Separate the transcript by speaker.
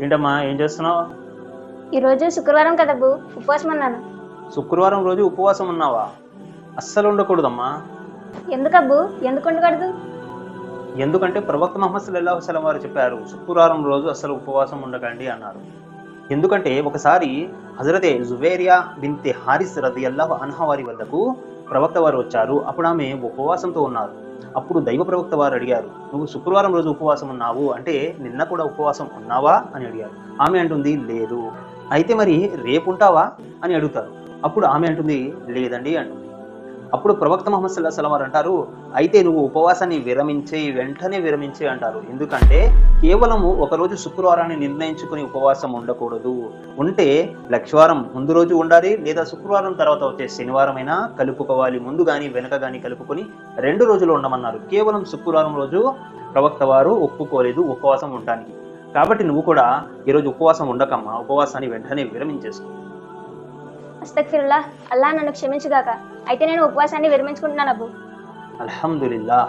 Speaker 1: ఏంటమ్మా ఏం చేస్తున్నావు?
Speaker 2: ఈరోజు శుక్రవారం కదా అబ్బు ఉపవాసం ఉన్నాను.
Speaker 1: శుక్రవారం రోజు ఉపవాసం ఉన్నావా? అస్సలు ఉండకూడదమ్మా.
Speaker 2: ఎందుకబ్బు ఎందుకు ఉండకూడదు?
Speaker 1: ఎందుకంటే ప్రవక్త మహమ్మద్ సల్లాహు సలం వారు చెప్పారు శుక్రవారం రోజు అసలు ఉపవాసం ఉండకండి అన్నారు. ఎందుకంటే ఒకసారి హజరతే జువేరియా బింతే హారిస్ రది అల్లాహ్ అన్హా వారి వద్దకు ప్రవక్త వారు వచ్చారు. అప్పుడు ఆమె ఉపవాసంతో ఉన్నారు. అప్పుడు దైవ ప్రవక్త వారు అడిగారు నువ్వు శుక్రవారం రోజు ఉపవాసం ఉన్నావు అంటే నిన్న కూడా ఉపవాసం ఉన్నావా? అని అడిగారు. ఆమె అంటుంది లేదు. అయితే మరి రేపు ఉంటావా? అని అడుగుతారు. అప్పుడు ఆమె అంటుంది లేదండి అంటుంది. అప్పుడు ప్రవక్త మహమ్మద్ సల్లాహ్ సలం వారు అంటారు అయితే నువ్వు ఉపవాసాన్ని విరమించే వెంటనే విరమించే అంటారు. ఎందుకంటే కేవలము ఒకరోజు శుక్రవారాన్ని నిర్ణయించుకుని ఉపవాసం ఉండకూడదు. ఉంటే లక్షవారం ముందు రోజు ఉండాలి లేదా శుక్రవారం తర్వాత వచ్చే శనివారం అయినా కలుపుకోవాలి. ముందు కానీ వెనక కానీ కలుపుకొని రెండు రోజులు ఉండమన్నారు. కేవలం శుక్రవారం రోజు ప్రవక్త వారు ఒప్పుకోలేదు ఉపవాసం ఉండడానికి. కాబట్టి నువ్వు కూడా ఈరోజు ఉపవాసం ఉండకమ్మా ఉపవాసాన్ని వెంటనే విరమించేసుకో.
Speaker 2: అస్తక్ఫిరుల్లా అల్లా నన్ను క్షమించుగాక. అయితే నేను ఉపవాసాన్ని విరమించుకుంటున్నాను అబ్బు.
Speaker 1: అల్హమ్దుల్లా